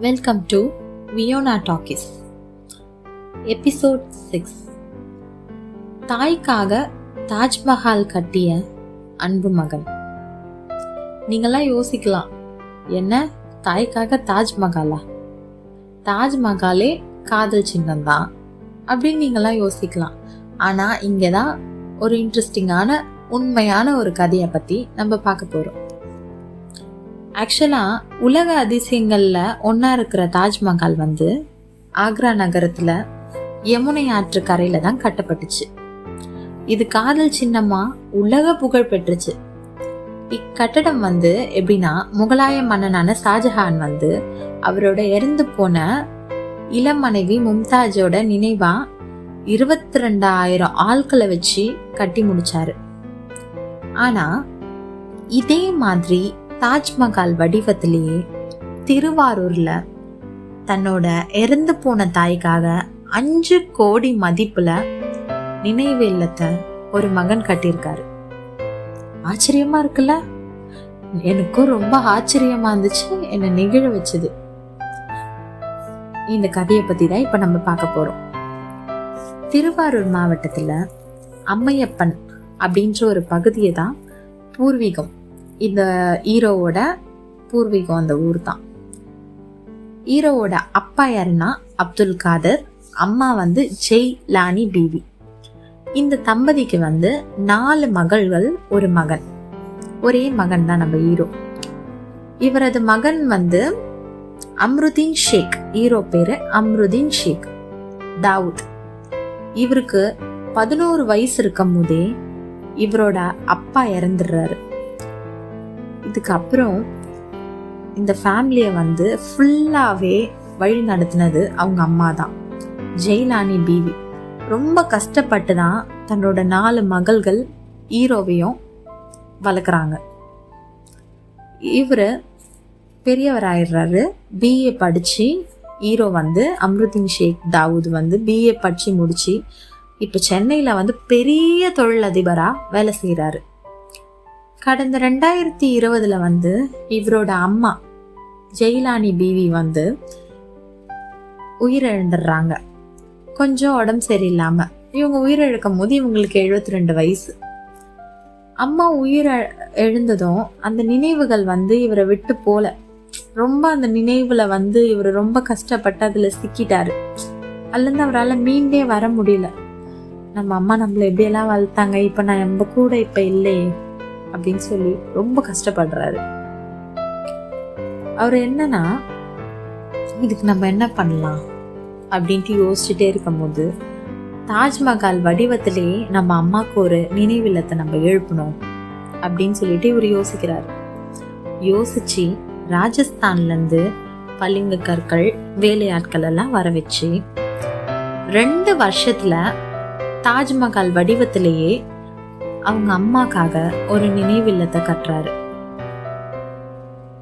Welcome to வியோனா talkies episode six தாய்க்காக தாஜ்மஹால் கட்டிய அன்பு மகன் நீங்களாம் யோசிக்கலாம் என்ன தாய்க்காக தாஜ்மஹாலா? தாஜ்மஹாலே காதல் சின்னம் தான் அப்படின்னு நீங்களாம் யோசிக்கலாம். ஆனால் இங்கே தான் ஒரு இன்ட்ரெஸ்டிங்கான உண்மையான ஒரு கதையை பற்றி நம்ம பார்க்க போகிறோம் ஆக்சுவலாக உலக அதிசயங்களில் ஒன்றா இருக்கிற தாஜ்மஹால் வந்து ஆக்ரா நகரத்தில் யமுனை ஆற்று கரையில் தான் கட்டப்பட்டுச்சு. இது காதல் சின்னமாக உலக புகழ் பெற்றுச்சு. இக்கட்டடம் வந்து எப்படின்னா முகலாய மன்னனான ஷாஜஹான் வந்து அவரோட இறந்து போன இளம் மனைவி மும்தாஜோட நினைவா இருபத்தி ரெண்டாயிரம் ஆட்களை வச்சு கட்டி முடிச்சாரு. ஆனா இதே மாதிரி தாஜ்மஹால் வடிவத்திலேயே திருவாரூர்ல தன்னோட இறந்து போன தாய்க்காக அஞ்சு கோடி மதிப்புல நினைவு இல்லத்தை ஒரு மகன் கட்டியிருக்காரு. ஆச்சரியமா இருக்குல்ல? எனக்கும் ரொம்ப ஆச்சரியமா இருந்துச்சு என்னை நிகழ வச்சது. இந்த கதையை பத்தி தான் இப்ப நம்ம பார்க்க போறோம். திருவாரூர் மாவட்டத்துல அம்மையப்பன் அப்படின்ற ஒரு பகுதியை தான் பூர்வீகம் இந்த ஹீரோவோட பூர்வீகம் அந்த ஊர் தான் ஹீரோவோட அப்பா யாருன்னா அப்துல் காதர் அம்மா வந்து ஜெய் லானி பிவி. இந்த தம்பதிக்கு வந்து நாலு மகள்கள் ஒரு மகன். ஒரே மகன் தான் நம்ம ஹீரோ. இவரது மகன் வந்து அம்ருதீன் ஷேக். ஹீரோ பேரு அம்ருதீன் ஷேக். தாவூத். இவருக்கு பதினோரு வயசு இருக்கும் போதே இவரோட அப்பா இறந்துடுறாரு. இதுக்கப்புறம் இந்த ஃபேமிலியை வந்து ஃபுல்லாகவே வழி நடத்தினது அவங்க அம்மா தான். ஜெயிலானி பிவி ரொம்ப கஷ்டப்பட்டு தான் தன்னோட நாலு மகள்கள் ஹீரோவையும் வளர்க்குறாங்க. இவர் பெரியவர் ஆயிடுறாரு பிஏ படித்து ஹீரோ வந்து அம்ருதீன் ஷேக் தாவூத் வந்து பிஏ படித்து முடித்து இப்போ சென்னையில் வந்து பெரிய தொழிலதிபராக வேலை செய்கிறாரு கடந்த ரெண்டாயிரத்தி இருபதுல வந்து இவரோட அம்மா ஜெயிலானி பிவி வந்து உயிரிழந்துடுறாங்க. கொஞ்சம் உடம்பு சரியில்லாம. இவங்க உயிரிழக்கும் போது இவங்களுக்கு எழுபத்தி ரெண்டு வயசு. அம்மா உயிர் எழுந்ததும் அந்த நினைவுகள் வந்து இவரை விட்டு போல. ரொம்ப அந்த நினைவுல வந்து இவர் ரொம்ப கஷ்டப்பட்டு அதுல சிக்கிட்டாரு. அதுலேருந்து அவரால் மீண்டே வர முடியல. நம்ம அம்மா நம்மளை எப்படியெல்லாம் வளர்த்தாங்க. இப்போ நான் நம்ம கூட இப்போ இல்லையே. அப்படின்னு சொல்லி ரொம்ப கஷ்டப்படுறாரு. அவர் என்னன்னா இதுக்கு நம்ம என்ன பண்ணலாம்? அப்படின்ட்டு யோசிச்சுட்டே இருக்கும்போது தாஜ்மஹால் வடிவத்திலேயே நம்ம அம்மாவுக்கு ஒரு நினைவில்லத்தை நம்ம எழுப்பணும் அப்படின்னு சொல்லிட்டு இவர் யோசிக்கிறார். யோசிச்சு ராஜஸ்தான்ல இருந்து பளிங்கு கற்கள் வேலையாட்கள் எல்லாம் வர வச்சு ரெண்டு வருஷத்துல தாஜ்மஹால் வடிவத்திலேயே அவங்க அம்மாக்காக ஒரு நினைவில்லத்தை கட்டுறாரு.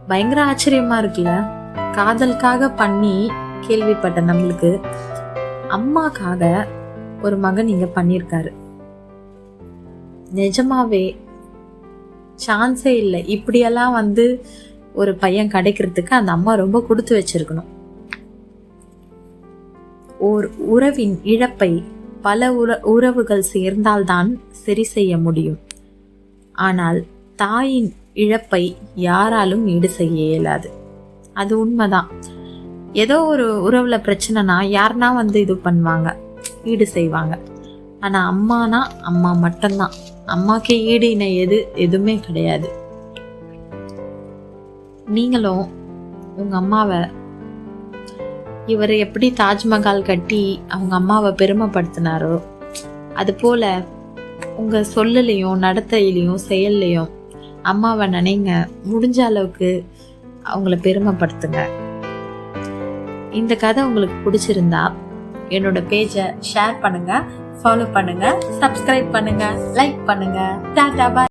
பயங்கர ஆச்சரியமா இருக்குல்ல? காதலுக்காக பண்ணி கேள்விப்பட்ட நம்மளுக்கு அம்மாக்காக ஒரு மகன் இங்க பண்ணியிருக்காரு. நிஜமாவே சான்ஸே இல்லை. இப்படியெல்லாம் வந்து ஒரு பையன் கிடைக்கிறதுக்கு அந்த அம்மா ரொம்ப கொடுத்து வச்சிருக்கணும். ஓர் உறவின் இழப்பை பல உற உறவுகள் சேர்ந்தால்தான் சரி செய்ய முடியும். ஆனால் தாயின் இழப்பை யாராலும் ஈடு செய்ய இயலாது. அது உண்மைதான். ஏதோ ஒரு உறவுல பிரச்சனைனா யாருனா வந்து இது பண்ணுவாங்க ஈடு செய்வாங்க. ஆனா அம்மானா அம்மா மட்டும்தான். அம்மாக்கு ஈடு இணை எது எதுவுமே கிடையாது. நீங்களும் உங்க அம்மாவை இவர் எப்படி தாஜ்மஹால் கட்டி அவங்க அம்மாவை பெருமைப்படுத்தினாரோ அது போல உங்கள் சொல்லலையும் நடத்தையிலையும் செயல்லையும் அம்மாவை நினைங்க. முடிஞ்ச அளவுக்கு அவங்கள பெருமைப்படுத்துங்க. இந்த கதை உங்களுக்கு பிடிச்சிருந்தா என்னோட பேஜை ஷேர் பண்ணுங்க ஃபாலோ பண்ணுங்க சப்ஸ்கிரைப் பண்ணுங்க லைக் பண்ணுங்க. டாடா பாய்